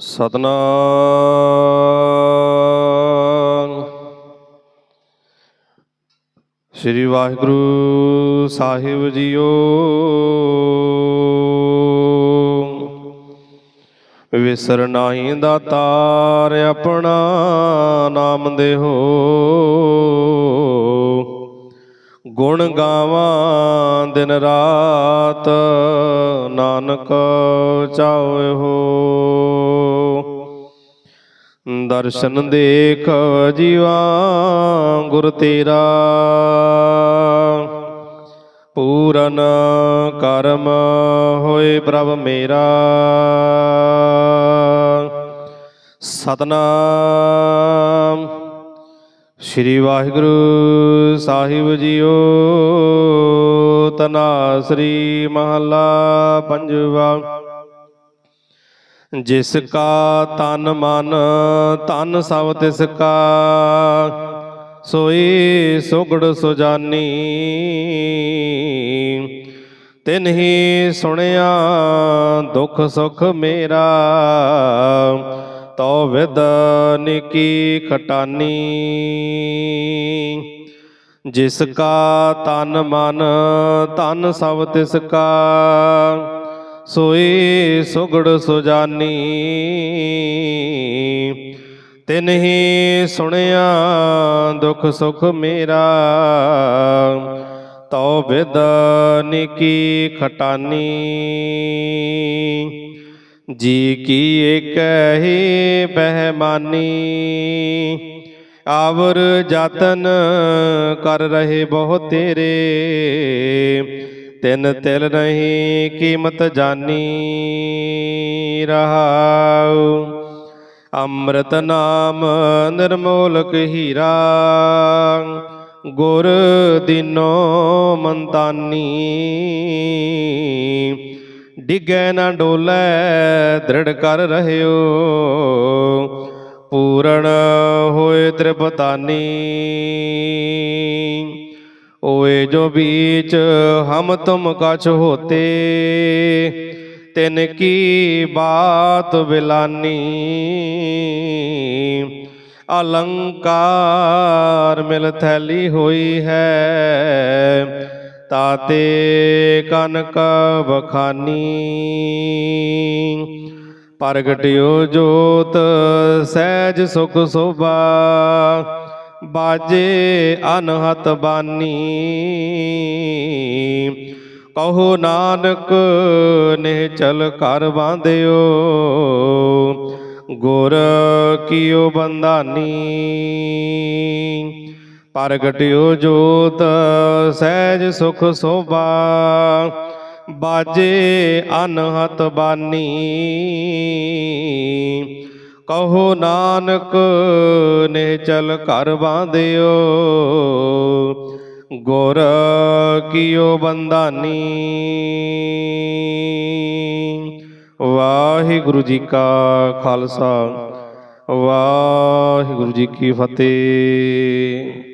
ਸਤਨਾਮ। ਸ੍ਰੀ ਵਾਹਿਗੁਰੂ ਸਾਹਿਬ ਜੀਓ। ਵਿਸਰ ਨਾਹੀ ਦਾਤਾਰ ਆਪਣਾ ਨਾਮ ਦੇਹੋ। ਗੁਣ ਗਾਵਾਂ ਦਿਨ ਰਾਤ, ਨਾਨਕ ਚਾਹੇ ਹੋ ਦਰਸ਼ਨ ਦੇਖ ਜੀਵਾ ਗੁਰ ਤੇਰਾ। ਪੂਰਨ ਕਰਮ ਹੋਏ ਪ੍ਰਭ ਮੇਰਾ। ਸਤਨਾਮ ਸ੍ਰੀ ਵਾਹਿਗੁਰੂ ਸਾਹਿਬ ਜੀਓ ਤਨਾਸਰੀ ਮਹਲਾ ਪੰਜਵਾ। ਜਿਸ ਕਾ ਤਨ ਮਨ, ਤਨ ਸਭ ਤਿਸ ਕਾ, ਸੋਈ ਸੁਗੜ ਸੁਜਾਨੀ। ਤਿਨਹੀ ਸੁਣਿਆ ਦੁਖ ਸੁਖ ਮੇਰਾ ਤੋ ਵਿਦ ਨਿਕੀ ਖਟਾਨੀ। ਜਿਸ ਕਾ ਤਨ ਮਨ, ਤਨ ਸਭ ਤਿਸ ਕਾ, ਸੋਈ ਸੁਗੜ ਸੁਜਾਨੀ। ਤਿਨਹੀ ਸੁਣਿਆ ਦੁਖ ਸੁਖ ਮੇਰਾ ਤਉ ਬਿਦ ਨਿਕੀ ਖਟਾਨੀ। ਜੀ ਕੀ ਏਕ ਹੀ ਬਹਿਮਾਨੀ? ਆਵਰ ਜਤਨ ਕਰ ਰਹੇ ਬਹੁ ਤੇਰੇ। ਤਿੰਨ ਤਿਲ ਨਹੀਂ ਕੀਮਤ ਜਾਨੀ ਰਹਾਉ। ਅੰਮ੍ਰਿਤ ਨਾਮ ਨਿਰਮੋਲਕ ਹੀਰਾ। ਗੁਰ ਦਿਨੋ ਮੰਤਾਨੀ। ਡਿਗੈ ਨਾ ਡੋਲੇ, ਦ੍ਰਿੜ ਕਰ ਰਹਿਓ। ਪੂਰਣ ਹੋਏ ਤ੍ਰਿਪਤਾਨੀ। ਓਏ ਜੋ ਬੀਚ ਹਮ ਤੁਮ ਕਛ ਹੋਤੇ, ਤਿਨ ਕੀ ਬਾਤ ਬਿਲਾਨੀ। ਅਲੰਕਾਰ ਮਿਲ ਥੈਲੀ ਹੋਈ ਹੈ ਤਾਤੇ ਕਨਕ ਵਖਾਨੀ। ਪ੍ਰਗਟਿਓ ਜੋਤ, ਸਹਿਜ ਸੁਖ ਸੋਭਾ, ਬਾਜੇ ਅਨਹਤ ਬਾਨੀ। ਕਹੋ ਨਾਨਕ ਨੇ ਚਲ ਕਰ ਬਾਂਧਿਓ, ਗੁਰ ਕੀਓ ਬੰਦਾਨੀ ਪ੍ਰਗਟਿਓ ਜੋਤ, ਸਹਿਜ ਸੁਖ ਸੋਭਾ। ਬਾਜੇ ਅਨਹਤ ਬਾਨੀ। ਕਹੋ ਨਾਨਕ ਨੇ ਚਲ ਕਰ ਬਾਂਧਿਓ। ਗੁਰ ਕੀਓ ਬੰਦਾਨੀ ਵਾਹਿਗੁਰੂ ਜੀ ਕਾ ਖਾਲਸਾ। ਵਾਹਿਗੁਰੂ ਜੀ ਕੀ ਫਤਿਹ।